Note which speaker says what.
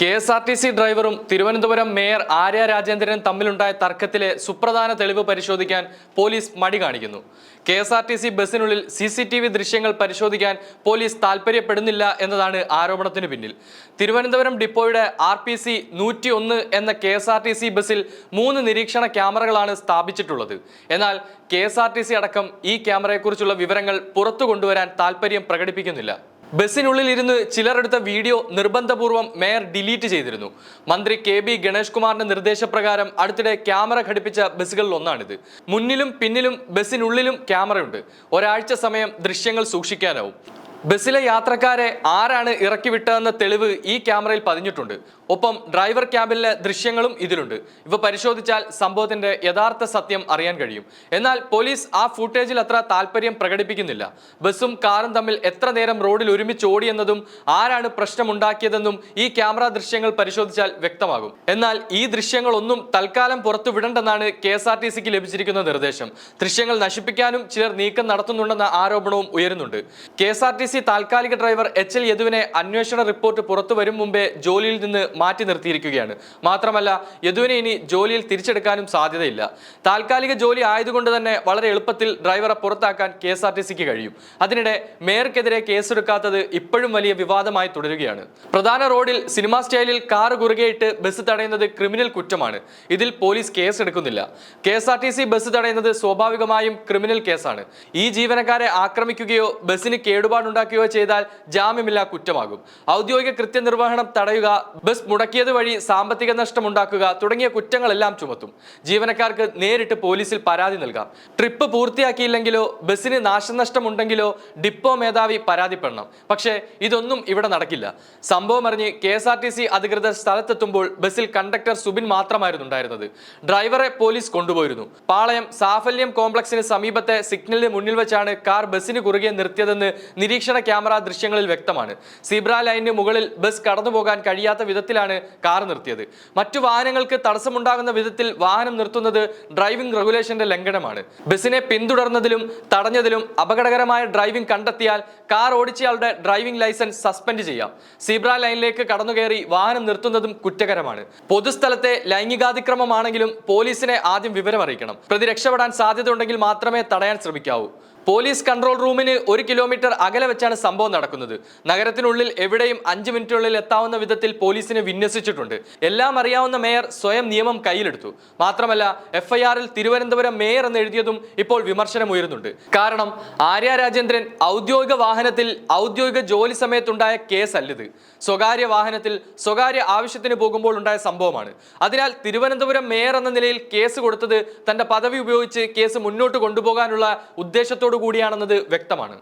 Speaker 1: K S R T C ഡ്രൈവറും Thiruvananthapuram mayor Arya രാജേന്ദ്രനും തമ്മിലുണ്ടായ തർക്കത്തിലെ സുപ്രധാന തെളിവ് പരിശോധിക്കാൻ പോലീസ് മടി കാണിക്കുന്നു. K S R T C ബസ്സിനുള്ളിൽ C C T V ദൃശ്യങ്ങൾ പരിശോധിക്കാൻ പോലീസ് താൽപ്പര്യപ്പെടുന്നില്ല എന്നതാണ് ആരോപണത്തിന് പിന്നിൽ. തിരുവനന്തപുരം ഡിപ്പോയുടെ ആർ പി സി നൂറ്റി ഒന്ന് എന്ന K S R T C ബസ്സിൽ മൂന്ന് നിരീക്ഷണ ക്യാമറകളാണ് സ്ഥാപിച്ചിട്ടുള്ളത്. എന്നാൽ K S R T C അടക്കം ഈ ക്യാമറയെക്കുറിച്ചുള്ള വിവരങ്ങൾ പുറത്തു കൊണ്ടുവരാൻ താൽപ്പര്യം പ്രകടിപ്പിക്കുന്നില്ല. ബസ്സിനുള്ളിൽ ഇരുന്ന് ചിലരെടുത്ത വീഡിയോ നിർബന്ധപൂർവം മേയർ ഡിലീറ്റ് ചെയ്തിരുന്നു. മന്ത്രി കെ ബി ഗണേഷ് കുമാറിന്റെ നിർദ്ദേശപ്രകാരം അടുത്തിടെ ക്യാമറ ഘടിപ്പിച്ച ബസ്സുകളിൽ ഒന്നാണിത്. മുന്നിലും പിന്നിലും ബസ്സിനുള്ളിലും ക്യാമറയുണ്ട്. ഒരാഴ്ച സമയം ദൃശ്യങ്ങൾ സൂക്ഷിക്കാനാവും. ബസ്സിലെ യാത്രക്കാരെ ആരാണ് ഇറക്കി വിട്ടതെന്ന തെളിവ് ഈ ക്യാമറയിൽ പതിഞ്ഞിട്ടുണ്ട്. ഒപ്പം ഡ്രൈവർ ക്യാബിലെ ദൃശ്യങ്ങളും ഇതിലുണ്ട്. ഇവ പരിശോധിച്ചാൽ സംഭവത്തിന്റെ യഥാർത്ഥ സത്യം അറിയാൻ കഴിയും. എന്നാൽ പോലീസ് ആ ഫുട്ടേജിൽ അത്ര താല്പര്യം പ്രകടിപ്പിക്കുന്നില്ല. ബസ്സും കാറും തമ്മിൽ എത്ര നേരം റോഡിൽ ഒരുമിച്ച് ഓടിയെന്നതും ആരാണ് പ്രശ്നമുണ്ടാക്കിയതെന്നും ഈ ക്യാമറ ദൃശ്യങ്ങൾ പരിശോധിച്ചാൽ വ്യക്തമാകും. എന്നാൽ ഈ ദൃശ്യങ്ങളൊന്നും തൽക്കാലം പുറത്തു വിടണ്ടെന്നാണ് കെ എസ് ആർ ടി സിക്ക് ലഭിച്ചിരിക്കുന്ന നിർദ്ദേശം. ദൃശ്യങ്ങൾ നശിപ്പിക്കാനും ചിലർ നീക്കം നടത്തുന്നുണ്ടെന്ന ആരോപണവും ഉയരുന്നുണ്ട്. K S R T C താൽക്കാലിക ഡ്രൈവർ എച്ച് എൽ യദുവിനെ അന്വേഷണ റിപ്പോർട്ട് പുറത്തു വരും മുമ്പേ ജോലിയിൽ നിന്ന് മാറ്റി നിർത്തിയിരിക്കുകയാണ്. മാത്രമല്ല യദുവിനെ ഇനി ജോലിയിൽ തിരിച്ചെടുക്കാനും സാധ്യതയില്ല. താൽക്കാലിക ജോലി ആയതുകൊണ്ട് തന്നെ വളരെ എളുപ്പത്തിൽ ഡ്രൈവറെ പുറത്താക്കാൻ കെ എസ് ആർ ടി സിക്ക് കഴിയും. അതിനിടെ മേയർക്കെതിരെ കേസെടുക്കാത്തത് ഇപ്പോഴും വലിയ വിവാദമായി തുടരുകയാണ്. പ്രധാന റോഡിൽ സിനിമാ സ്റ്റൈലിൽ കാർ കുറുകെയിട്ട് ബസ് തടയുന്നത് ക്രിമിനൽ കുറ്റമാണ്. ഇതിൽ പോലീസ് കേസ് എടുക്കുന്നില്ല K S R T C bus തടയുന്നത് സ്വാഭാവികമായും ക്രിമിനൽ കേസാണ്. ഈ ജീവനക്കാരെ ആക്രമിക്കുകയോ ബസ്സിന് കേടുപാടുണ്ടാക്കുകയോ ചെയ്താൽ ജാമ്യമില്ലാ കുറ്റമാകും. ഔദ്യോഗിക കൃത്യനിർവഹണം തടയുക ബസ് മുടക്കിയത് വഴി സാമ്പത്തിക നഷ്ടം ഉണ്ടാക്കുക തുടങ്ങിയ കുറ്റങ്ങളെല്ലാം ചുമത്തും. ജീവനക്കാർക്ക് നേരിട്ട് പോലീസിൽ പരാതി നൽകാം. ട്രിപ്പ് പൂർത്തിയാക്കിയില്ലെങ്കിലോ ബസ്സിന് നാശനഷ്ടമുണ്ടെങ്കിലോ ഡിപ്പോ മേധാവി പരാതിപ്പെടണം പക്ഷേ ഇതൊന്നും ഇവിടെ നടക്കില്ല. സംഭവം അറിഞ്ഞ് K S R T C അധികൃതർ സ്ഥലത്തെത്തുമ്പോൾ ബസ്സിൽ കണ്ടക്ടർ സുബിൻ മാത്രമായിരുന്നു ഉണ്ടായിരുന്നത്. ഡ്രൈവറെ പോലീസ് കൊണ്ടുപോയിരുന്നു. പാളയം സാഫല്യം കോംപ്ലക്സിന് സമീപത്തെ സിഗ്നലിന് മുന്നിൽ വെച്ചാണ് കാർ ബസ്സിന് കുറുകെ നിർത്തിയതെന്ന് നിരീക്ഷണ ക്യാമറ ദൃശ്യങ്ങളിൽ വ്യക്തമാണ്. സീബ്ര ലൈനിന് മുകളിൽ ബസ് കടന്നുപോകാൻ കഴിയാത്ത വിധത്തിലാണ് കാർ നിർത്തിയത്. മറ്റു വാഹനങ്ങൾക്ക് തടസ്സമുണ്ടാകുന്ന വിധത്തിൽ വാഹനം നിർത്തുന്നത് ഡ്രൈവിംഗ് റെഗുലേഷന്റെ ലംഘനമാണ്. ബസ്സിനെ പിന്തുടർന്നതിലും തടഞ്ഞതിലും അപകടകരമായ ഡ്രൈവിംഗ് കണ്ടെത്തിയാൽ കാർ ഓടിച്ചയാളുടെ ഡ്രൈവിംഗ് ലൈസൻസ് സസ്പെൻഡ് ചെയ്യാം. സീബ്ര ലൈനിലേക്ക് കടന്നുകയറി വാഹനം നിർത്തുന്നതും കുറ്റകരമാണ്. പൊതുസ്ഥലത്തെ ലൈംഗികാതിക്രമമാണെങ്കിലും പോലീസിനെ ആദ്യം വിവരം അറിയിക്കണം പ്രതി രക്ഷപ്പെടാൻ സാധ്യതയുണ്ടെങ്കിൽ മാത്രമേ തടയാൻ ശ്രമിക്കാവൂ. പോലീസ് കൺട്രോൾ റൂമിന് ഒരു കിലോമീറ്റർ അകലെ വെച്ചാണ് സംഭവം നടക്കുന്നത്. നഗരത്തിനുള്ളിൽ എവിടെയും അഞ്ച് മിനിറ്റിനുള്ളിൽ എത്താവുന്ന വിധത്തിൽ പോലീസിനെ വിന്യസിച്ചിട്ടുണ്ട്. എല്ലാം അറിയാവുന്ന മേയർ സ്വയം നിയമം കയ്യിലെടുത്തു. മാത്രമല്ല എഫ്ഐആറിൽ തിരുവനന്തപുരം മേയർ എന്ന് എഴുതിയതും ഇപ്പോൾ വിമർശനം ഉയരുന്നുണ്ട്. കാരണം ആര്യ രാജേന്ദ്രൻ ഔദ്യോഗിക വാഹനത്തിൽ ഔദ്യോഗിക ജോലി സമയത്തുണ്ടായ കേസല്ലിത് സ്വകാര്യ വാഹനത്തിൽ സ്വകാര്യ ആവശ്യത്തിന് പോകുമ്പോൾ ഉണ്ടായ സംഭവമാണ്. അതിനാൽ തിരുവനന്തപുരം മേയർ എന്ന നിലയിൽ കേസ് കൊടുത്തത് തന്റെ പദവി ഉപയോഗിച്ച് കേസ് മുന്നോട്ട് കൊണ്ടുപോകാനുള്ള ഉദ്ദേശത്തോടു കൂടിയാണെന്നത് വ്യക്തമാണ്.